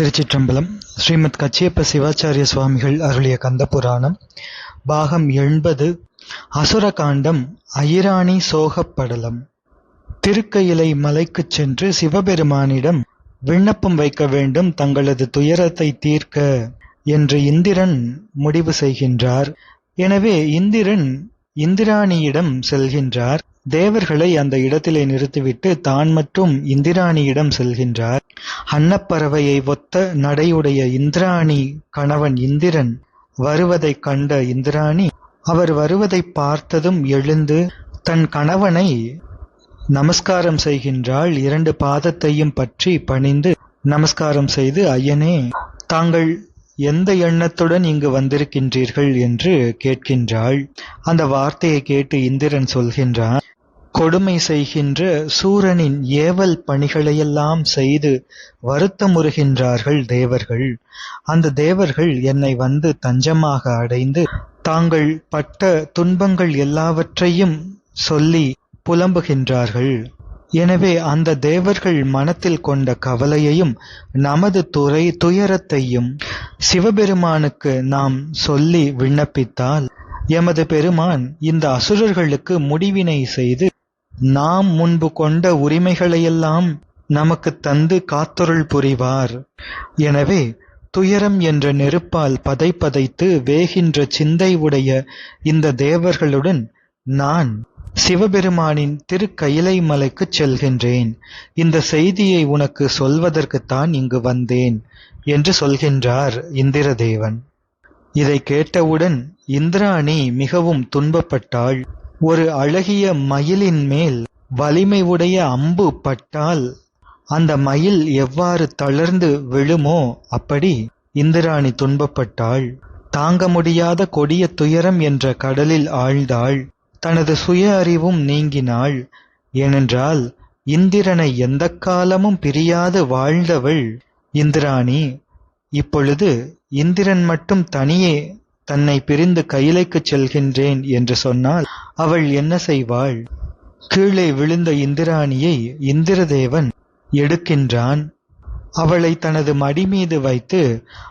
திருச்சிற்றம்பலம் ஸ்ரீமத் கச்சியப்ப சிவாச்சாரிய சுவாமிகள் அருளிய கந்த புராணம் பாகம் எண்பது அசுரகாண்டம் அயிராணி சோகப்படலம். திருக்கயிலை மலைக்குச் சென்று சிவபெருமானிடம் விண்ணப்பம் வைக்க வேண்டும் தங்களது துயரத்தை தீர்க்க என்று இந்திரன் முடிவு செய்கின்றார். எனவே இந்திரன் இந்திராணியிடம் செல்கின்றார். தேவர்களை அந்த இடத்திலே நிறுத்திவிட்டு தான் மட்டும் இந்திராணியிடம் செல்கின்றார். அன்னப்பறவையை ஒத்த நடையுடைய இந்திராணி கணவன் இந்திரன் வருவதைக் கண்ட இந்திராணி அவர் வருவதை பார்த்ததும் எழுந்து தன் கணவனை நமஸ்காரம் செய்கின்றாள். இரண்டு பாதத்தையும் பற்றி பணிந்து நமஸ்காரம் செய்து ஐயனே தாங்கள் எந்த எண்ணத்துடன் இங்கு வந்திருக்கின்றீர்கள்? என்று கேட்கின்றாள். அந்த வார்த்தையை கேட்டு இந்திரன் சொல்கின்றான் கொடுமை செய்கின்ற சூரனின் ஏவல் பணிகளையெல்லாம் செய்து வருத்தமுறுகின்றார்கள் தேவர்கள். அந்த தேவர்கள் என்னை வந்து தஞ்சமாக அடைந்து தாங்கள் பட்ட துன்பங்கள் எல்லாவற்றையும் சொல்லி புலம்புகின்றார்கள். எனவே அந்த தேவர்கள் மனத்தில் கொண்ட கவலையையும் நமது துறை துயரத்தையும் சிவபெருமானுக்கு நாம் சொல்லி விண்ணப்பித்தால் எமது பெருமான் இந்த அசுரர்களுக்கு முடிவினை செய்து நாம் முன்பு கொண்ட உரிமைகளையெல்லாம் நமக்கு தந்து காத்தொருள் புரிவார். எனவே துயரம் என்ற நெருப்பால் பதைப்பதைத்து வேகின்ற சிந்தை உடைய இந்த தேவர்களுடன் நான் சிவபெருமானின் திருக்கயிலை மலைக்குச் செல்கின்றேன். இந்த செய்தியை உனக்கு சொல்வதற்குத்தான் இங்கு வந்தேன் என்று சொல்கின்றார் இந்திரதேவன். இதை கேட்டவுடன் இந்திராணி மிகவும் துன்பப்பட்டாள். ஒரு அழகிய மயிலின் மேல் வலிமை உடைய அம்பு பட்டால் அந்த மயில் எவ்வாறு தளர்ந்து விழுமோ அப்படி இந்திராணி துன்பப்பட்டாள். தாங்க முடியாத கொடிய துயரம் என்ற கடலில் ஆழ்ந்தாள். தனது சுய அறிவும் நீங்கினாள். ஏனென்றால் இந்திரனை எந்த காலமும் பிரியாது வாழ்ந்தவள் இந்திராணி. இப்பொழுது இந்திரன் மட்டும் தனியே தன்னை பிரிந்து கையிலைக்குச் செல்கின்றேன் என்று சொன்னால் அவள் என்ன செய்வாள்? கீழே விழுந்த இந்திராணியை இந்திரதேவன் எடுக்கின்றான். அவளை தனது மடி மீது வைத்து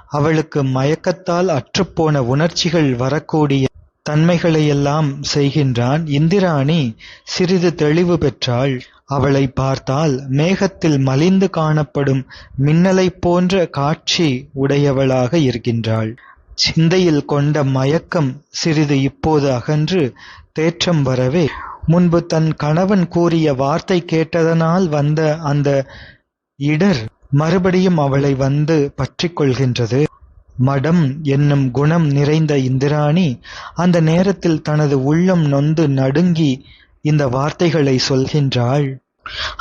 அவளுக்கு மயக்கத்தால் அற்றுப்போன உணர்ச்சிகள் வரக்கூடிய தன்மைகளையெல்லாம் செய்கின்றான் இந்திராணி. சிறிது தெளிவு பெற்றாள். அவளை பார்த்தால் மேகத்தில் மலிந்து காணப்படும் மின்னலைப் போன்ற காட்சி உடையவளாக இருக்கின்றாள். சிந்தையில் கொண்ட மயக்கம் சிறிது இப்போது அகன்று தேற்றம் வரவே. முன்பு தன் கணவன் கூறிய வார்த்தை கேட்டதனால் வந்த அந்த இடர் மறுபடியும் அவளை வந்து பற்றிக்கொள்கின்றது மடம் என்னும் குணம் நிறைந்த இந்திராணி அந்த நேரத்தில் தனது உள்ளம் நொந்து நடுங்கி இந்த வார்த்தைகளை சொல்கின்றாள்.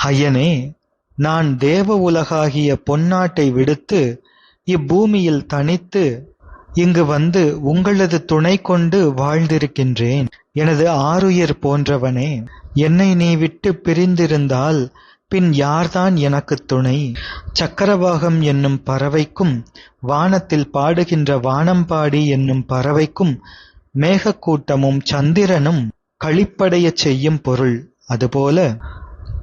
ஐயனே நான் தேவ உலகாகிய பொன்னாட்டை விடுத்து இப்பூமியில் தனித்து இங்கு வந்து உங்களது துணை கொண்டு வாழ்ந்திருக்கின்றேன். எனது ஆருயிர் போன்றவனே என்னை நீ விட்டு பிரிந்திருந்தால் பின் யார்தான் எனக்கு துணை? சக்கரவாகம் என்னும் பறவைக்கும் வானத்தில் பாடுகின்ற வானம்பாடி என்னும் பறவைக்கும் மேகக்கூட்டமும் சந்திரனும் களிப்படையச் செய்யும் பொருள். அதுபோல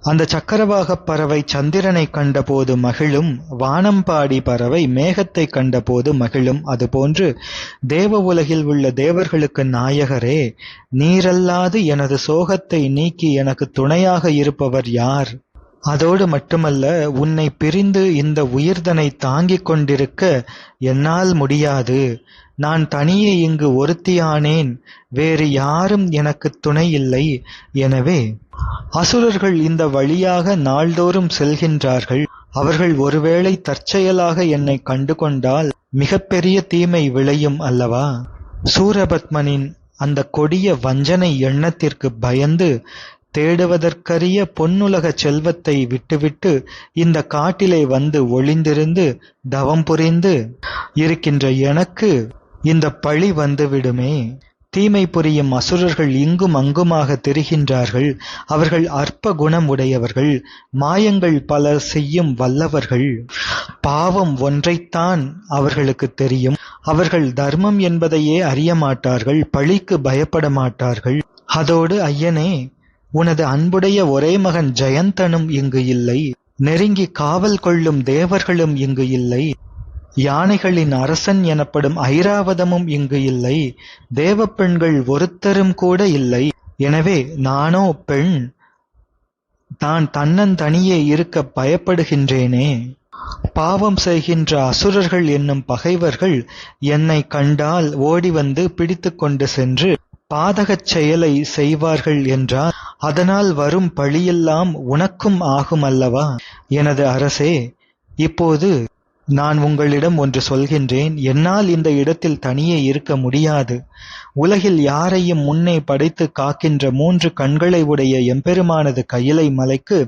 அந்த சக்கரவாகப் பறவை சந்திரனை கண்டபோது மகிழும் வானம்பாடி பறவை மேகத்தை கண்டபோது மகிழும். அதுபோன்று தேவ உலகில் உள்ள தேவர்களுக்கு நாயகரே நீரல்லாது எனது சோகத்தை நீக்கி எனக்கு துணையாக இருப்பவர் யார்? அதோடு மட்டுமல்ல உன்னை பிரிந்து இந்த உயிர்தனை தாங்கிக் கொண்டிருக்க என்னால் முடியாது. நான் தனியே இங்கு ஒருத்தியானேன் வேறு யாரும் எனக்கு துணை இல்லை. எனவே அசுரர்கள் இந்த வழியாக நாள்தோறும் செல்கின்றார்கள். அவர்கள் ஒருவேளை தற்செயலாக என்னை கண்டு கொண்டால் மிகப்பெரிய தீமை விளையும் அல்லவா? சூரபத்மனின் அந்த கொடிய வஞ்சனை எண்ணத்திற்கு பயந்து தேடுவதற்கரிய பொன்னுலக செல்வத்தை விட்டுவிட்டு இந்த காட்டிலே வந்து ஒளிந்திருந்து தவம் புரிந்து இருக்கின்ற எனக்கு இந்த பழி வந்துவிடுமே. தீமை புரியும் அசுரர்கள் இங்கும் அங்குமாக திரிகின்றார்கள். அவர்கள் அற்ப குணம் உடையவர்கள். மாயங்கள் பல செய்யும் வல்லவர்கள். பாவம் ஒன்றைத்தான் அவர்களுக்கு தெரியும். அவர்கள் தர்மம் என்பதையே அறிய மாட்டார்கள். பழிக்கு பயப்பட மாட்டார்கள். அதோடு ஐயனே உனது அன்புடைய ஒரே மகன் ஜெயந்தனும் இங்கு இல்லை. நெருங்கி காவல் கொள்ளும் தேவர்களும் இங்கு இல்லை. யானைகளின் அரசன் எனப்படும் ஐராவதமும் இங்கு இல்லை. தேவப்பெண்கள் ஒருத்தரும் கூட இல்லை. எனவே நானோ பெண் நான் தன்னந்தனியே இருக்க பயப்படுகின்றேனே. பாவம் செய்கின்ற அசுரர்கள் என்னும் பகைவர்கள் என்னை கண்டால் ஓடி வந்து பிடித்துக் கொண்டு சென்று பாதகச் செயலை செய்வார்கள் என்றார். அதனால் வரும் பழியெல்லாம் உனக்கும் ஆகும் அல்லவா எனது அரசே இப்போது நான் உங்களிடம் ஒன்று சொல்கின்றேன். என்னால் இந்த இடத்தில் தனியே இருக்க முடியாது. உலகில் யாரையும் முன்னே படைத்து காக்கின்ற மூன்று கண்களை உடைய எம்பெருமானது கையிலை மலைக்கு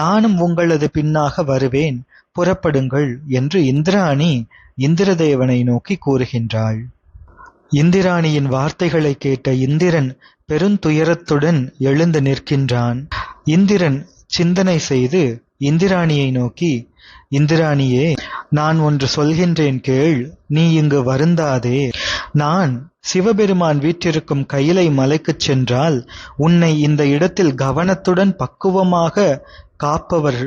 நானும் உங்களது பின்னாக வருவேன். புறப்படுங்கள் என்று இந்திராணி இந்திரதேவனை நோக்கி கூறுகின்றாள். இந்திராணியின் வார்த்தைகளை கேட்ட இந்திரன் பெருந்துயரத்துடன் எழுந்து நிற்கின்றான். இந்திரன் சிந்தனை செய்து இந்திராணியை நோக்கி இந்திராணியே நான் ஒன்று சொல்கின்றேன் கேள் நீ இங்கு வருந்தாதே. நான் சிவபெருமான் வீற்றிருக்கும் கையிலை மலைக்குச் சென்றால் உன்னை இந்த இடத்தில் கவனத்துடன் பக்குவமாக காப்பவர்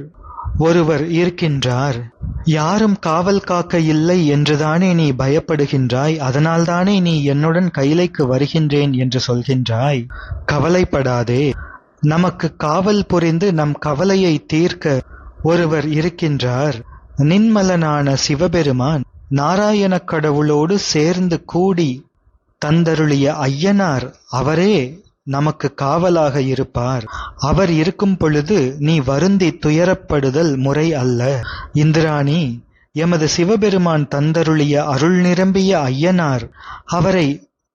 ஒருவர் இருக்கின்றார். யாரும் காவல் காக்க இல்லை என்றுதானே நீ பயப்படுகின்றாய்? அதனால்தானே நீ என்னுடன் கைலைக்கு வருகின்றேன் என்று சொல்கின்றாய். கவலைப்படாதே. நமக்கு காவல் புரிந்து நம் கவலையை தீர்க்க ஒருவர் இருக்கின்றார். நின்மலனான சிவபெருமான் நாராயணக் கடவுளோடு சேர்ந்து கூடி தந்தருளிய ஐயனார் அவரே நமக்கு காவலாக இருப்பார். அவர் இருக்கும் பொழுது நீ வருந்தி துயரப்படுதல் முறை அல்ல. இந்திராணி எமது சிவபெருமான் தந்தருளிய அருள் நிரம்பிய ஐயனார் அவரை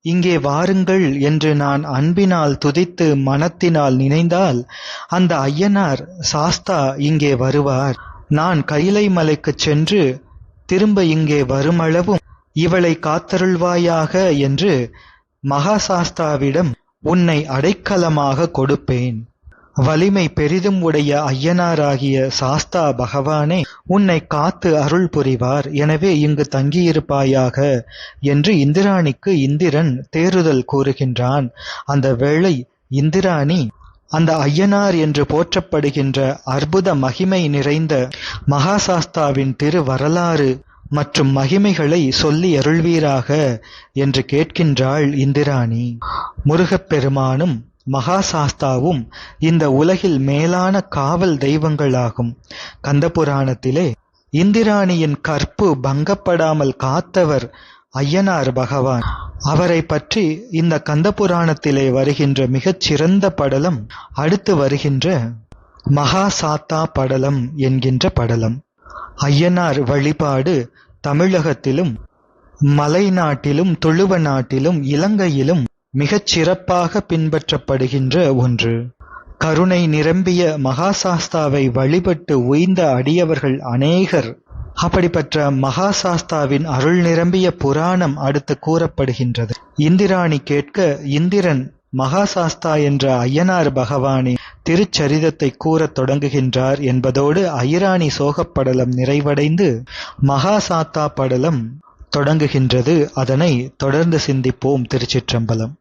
இங்கே வாருங்கள் என்று நான் அன்பினால் துதித்து மனத்தினால் நினைந்தால் அந்த ஐயனார் சாஸ்தா இங்கே வருவார். நான் கைலை மலைக்குச் சென்று திரும்ப இங்கே வருமளவும் இவளை காத்தருள்வாயாக என்று மகாசாஸ்தாவிடம் உன்னை அடைக்கலமாக கொடுப்பேன். வலிமை பெரிதும் உடைய ஐயனாராகிய சாஸ்தா பகவானே உன்னை காத்து அருள் புரிவார். எனவே இங்கு தங்கியிருப்பாயாக என்று இந்திராணிக்கு இந்திரன் தேறுதல் கூறுகின்றான். அந்த வேளை இந்திராணி அந்த ஐயனார் என்று போற்றப்படுகின்ற அற்புத மகிமை நிறைந்த மகாசாஸ்தாவின் திரு வரலாறு மற்றும் மகிமைகளை சொல்லி அருள்வீராக என்று கேட்கின்றாள் இந்திராணி. முருகப்பெருமானும் மகாசாஸ்தாவும் இந்த உலகில் மேலான காவல் தெய்வங்களாகும். கந்தபுராணத்திலே இந்திராணியின் கற்பு பங்கப்படாமல் காத்தவர் ஐயனார் பகவான். அவரை பற்றி இந்த கந்தபுராணத்திலே வருகின்ற மிகச் சிறந்த படலம் அடுத்து வருகின்ற மகாசாத்தா படலம் என்கின்ற படலம். ஐயனார் வழிபாடு தமிழகத்திலும் மலைநாட்டிலும் துளுவ நாட்டிலும் இலங்கையிலும் மிகச் சிறப்பாக பின்பற்றப்படுகின்ற ஒன்று. கருணை நிரம்பிய மகாசாஸ்தாவை வழிபட்டு உய்ந்த அடியவர்கள் அநேகர். அப்படிப்பட்ட மகாசாஸ்தாவின் அருள் நிரம்பிய புராணம் அடுத்து கூறப்படுகின்றது. இந்திராணி கேட்க இந்திரன் மகாசாஸ்தா என்ற ஐயனார் பகவானின் திருச்சரிதத்தை கூறத் தொடங்குகின்றார் என்பதோடு ஐராணி சோகப்படலம் நிறைவடைந்து மகாசாத்தா படலம் தொடங்குகின்றது. அதனை தொடர்ந்து சிந்திப்போம் திருச்சிற்றம்பலம்.